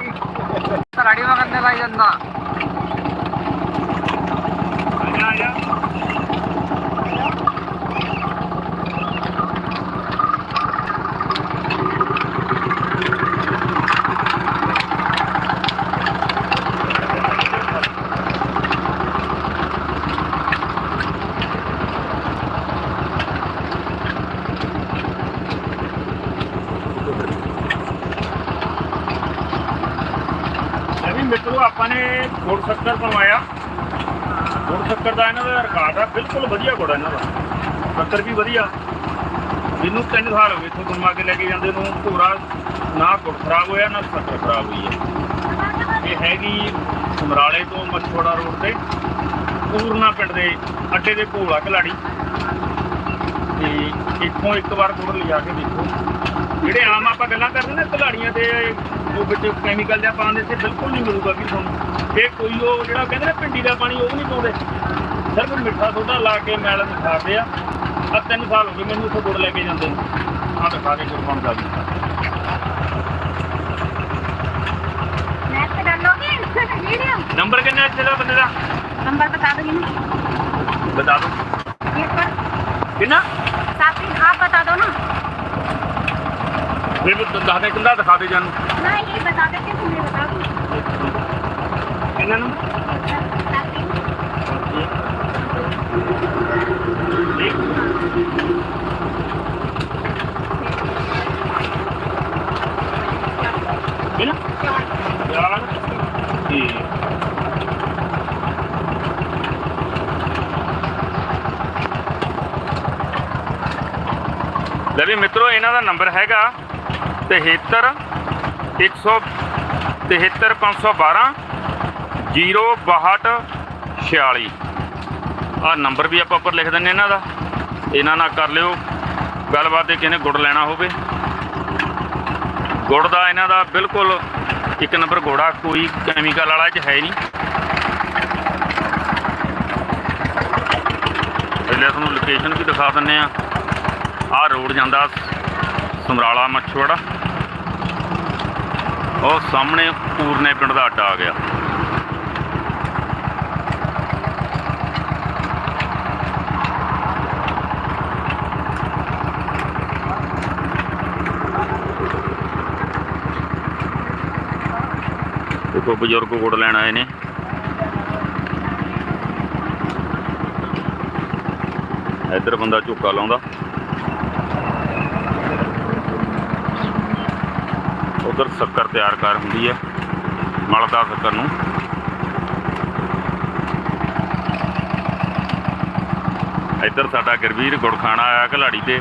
ਜੀ ਗਾੜੀ ਇਹ ਆਪਾਂ ਨੇ ਗੁੜ ਸ਼ੱਕਰ ਬਣਵਾਇਆ। ਗੁੜ ਸ਼ੱਕਰ ਦਾ ਇਹਨਾਂ ਦਾ ਰਿਕਾਰਡ ਆ, ਬਿਲਕੁਲ ਵਧੀਆ ਗੁੜ ਇਹਨਾਂ ਦਾ। ਸ਼ੱਕਰ ਵੀ ਵਧੀਆ। ਮੈਨੂੰ ਤਿੰਨ ਸਾਲ ਹੋ ਗਏ ਇੱਥੋਂ ਗੁਰਮਾ ਕੇ ਲੈ ਕੇ ਜਾਂਦੇ ਨੂੰ। ਭੂਰਾ ਨਾ ਗੁੜ ਖਰਾਬ ਹੋਇਆ, ਨਾ ਸ਼ੱਕਰ ਖਰਾਬ ਹੋਈ ਹੈ ਇਹ ਹੈਗੀ ਸਮਰਾਲੇ ਤੋਂ ਮਛੋੜਾ ਰੋਡ ਤੇ, ਪੂਰਨਾ ਪਿੰਡ ਦੇ ਅੱਡੇ ਦੇ ਕੋਲ ਆ ਕਲਾੜੀ ਤੇ ਇੱਥੋਂ ਇੱਕ ਵਾਰ ਗੁੜ ਲਿਜਾ ਕੇ ਦੇਖੋ। ਜਿਹੜੇ ਆਮ ਆਪਾਂ ਗੱਲਾਂ ਕਰਦੇ ਨੇ ਕਲਾੜੀਆਂ ਤੇ ਉਹ ਵਿੱਚ ਕੈਮੀਕਲ ਜਿਹਾ ਪਾਉਂਦੇ ਤੇ ਬਿਲਕੁਲ ਨਹੀਂ ਮਿਲੂਗਾ ਵੀ ਤੁਹਾਨੂੰ ਇਹ ਕੋਈ ਉਹ ਜਿਹੜਾ ਕਹਿੰਦੇ ਨੇ ਪਿੰਡੀ ਦਾ ਪਾਣੀ ਉਹ ਨਹੀਂ ਪਾਉਂਦੇ ਸਿਰਫ ਮਿੱਠਾ ਸੋਡਾ ਲਾ ਕੇ ਮੈਲ ਦਿਖਾਦੇ ਆ ਆ ਤਿੰਨ ਸਾਲ ਹੋ ਗਏ ਮੈਨੂੰ ਉੱਥੇ ਗੁੜ ਲੈ ਕੇ ਜਾਂਦੇ ਨੂੰ ਆਹ ਦਿਖਾ ਦੇ ਗੁੜ ਬਣਦਾ ਵੀ मैथ पे डाल लोगे वीडियो ਨੰਬਰ ਕਿੰਨਾ ਇੱਥੇ ਦਾ ਬੰਦੇ ਦਾ नंबर बता दोगे ना ਬਤਾ ਦਿਓ एक पर ਕਿੰਨਾ सात दिन आप बता दो ना ਫਿਰ ਵੀ ਦੱਸ ਦੇ ਕਿੰਨਾ ਦਿਖਾ ਦੇ ਜਾਨੂੰ ना ये बता देते हैं मैं बता दूँ ਕਿੰਨਾ ਨੂੰ सात दिन ਕਿੰਨਾ ਯਾਰ ਠੀਕ ਲੈ ਵੀ ਮਿੱਤਰੋ ਇਹਨਾਂ ਦਾ ਨੰਬਰ ਹੈਗਾ 73 100 73512 062 46 ਆ ਨੰਬਰ ਵੀ ਆਪਾਂ ਉੱਪਰ ਲਿਖ ਦਿੰਨੇ ਇਹਨਾਂ ਦਾ। ਇਹਨਾਂ ਨਾਲ ਕਰ ਲਿਓ ਗੱਲਬਾਤ ਦੇ ਕਿਸੇ ਗੁੜ ਲੈਣਾ ਹੋਵੇ। ਗੁੜ ਦਾ ਇਹਨਾਂ ਦਾ ਬਿਲਕੁਲ ਇੱਕ ਨੰਬਰ ਘੋੜਾ, ਕੋਈ ਕੈਮੀਕਲ ਵਾਲਾ ਚ ਹੈ ਨਹੀਂ। ਪਹਿਲੇ ਤੁਹਾਨੂੰ ਲੋਕੇਸ਼ਨ ਵੀ ਦਿਖਾ ਦਿੰਨੇ ਆ। ਆਹ ਰੋਡ ਜਾਂਦਾ ਸਮਰਾਲਾ ਮੱਛਵੜਾ ਉਹ ਸਾਹਮਣੇ ਪੂਰਨੇ ਪਿੰਡ ਦਾ ਅੱਡਾ ਆ ਗਿਆ। ਦੇਖੋ, ਬਜ਼ੁਰਗ ਗੁੜ ਲੈਣ ਆਏ ਨੇ। ਇੱਧਰ ਬੰਦਾ ਝੁੱਕਾ ਲਾਉਂਦਾ। ਉਧਰ ਸ਼ੱਕਰ ਤਿਆਰ ਕਰ ਹੁੰਦੀ ਹੈ, ਮਲਦਾ ਸ਼ੱਕਰ ਨੂੰ। ਇੱਧਰ ਸਾਡਾ ਗੁਰਵੀਰ ਗੁੜਖਾਣਾ ਆਇਆ ਘਲਾੜੀ ਤੇ।